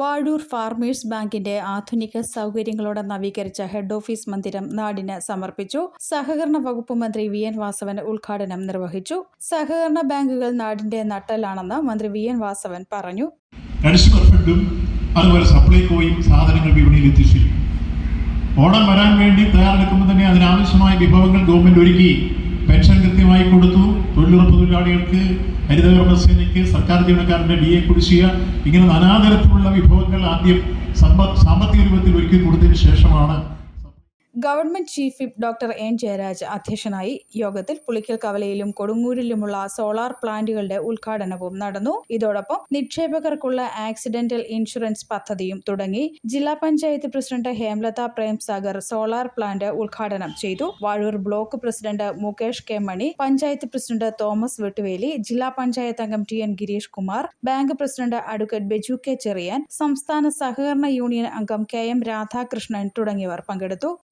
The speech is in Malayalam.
വാഴൂർ ഫാർമേഴ്സ് ബാങ്കിന്റെ ആധുനിക സൗകര്യങ്ങളോടെ നവീകരിച്ച ഹെഡ് ഓഫീസ് മന്ദിരം നാടിന് സമർപ്പിച്ചു. സഹകരണ വകുപ്പ് മന്ത്രി വി എൻ വാസവൻ ഉദ്ഘാടനം നിർവഹിച്ചു. സഹകരണ ബാങ്കുകൾ നാടിന്റെ നട്ടലാണെന്ന് മന്ത്രി വി എൻ വാസവൻ പറഞ്ഞു. കൺസ്യൂമർ അതുപോലെ സപ്ലൈകോയും സാധനങ്ങൾ വിപണിയിൽ എത്തിച്ചു. ഓണം വരാൻ വേണ്ടി തയ്യാറെടുക്കുമ്പോൾ തന്നെ അതിനാവശ്യമായ വിഭവങ്ങൾ ഗവൺമെന്റ് ഒരുക്കി പെൻഷൻ കൃത്യമായി കൊടുത്തു. തൊഴിലുറപ്പ് തൊഴിലാളികൾക്ക് ഹരിതകർമ്മസേനയ്ക്ക് സർക്കാർ ജീവനക്കാരുടെ ഡി എ കുടിശ്ശിക ഇങ്ങനെ നാനാതരത്തിലുള്ള വിഭവങ്ങൾ ആദ്യം സമ്പ സാമ്പത്തിക രൂപത്തിൽ ഒരുക്കി കൊടുത്തതിന് ശേഷമാണ് government chief whip doctor N Jayaraj അധ്യക്ഷനായി യോഗത്തിൽ പുളിക്കൽ കവലയിലും കൊടുങ്ങൂരിലുമുള്ള സോളാർ പ്ലാന്റുകളുടെ ഉദ്ഘാടനവും നടന്നു. ഇതോടൊപ്പം നിക്ഷേപകർക്കുള്ള ആക്സിഡന്റൽ ഇൻഷുറൻസ് പദ്ധതിയും തുടങ്ങി. ജില്ലാ panchayat president Hemlata Premsagar solar plant ഉദ്ഘാടനം ചെയ്തു. Vazhoor block president Mukesh K Mani panchayat president Thomas Vettuveli ജില്ലാ പഞ്ചായത്ത് അംഗം T N Girish Kumar bank president advocate Beju K Cherian സംസ്ഥാന സഹകരണ യൂണിയൻ അംഗം കെ എം രാധാകൃഷ്ണൻ തുടങ്ങിയവർ പങ്കെടുത്തു.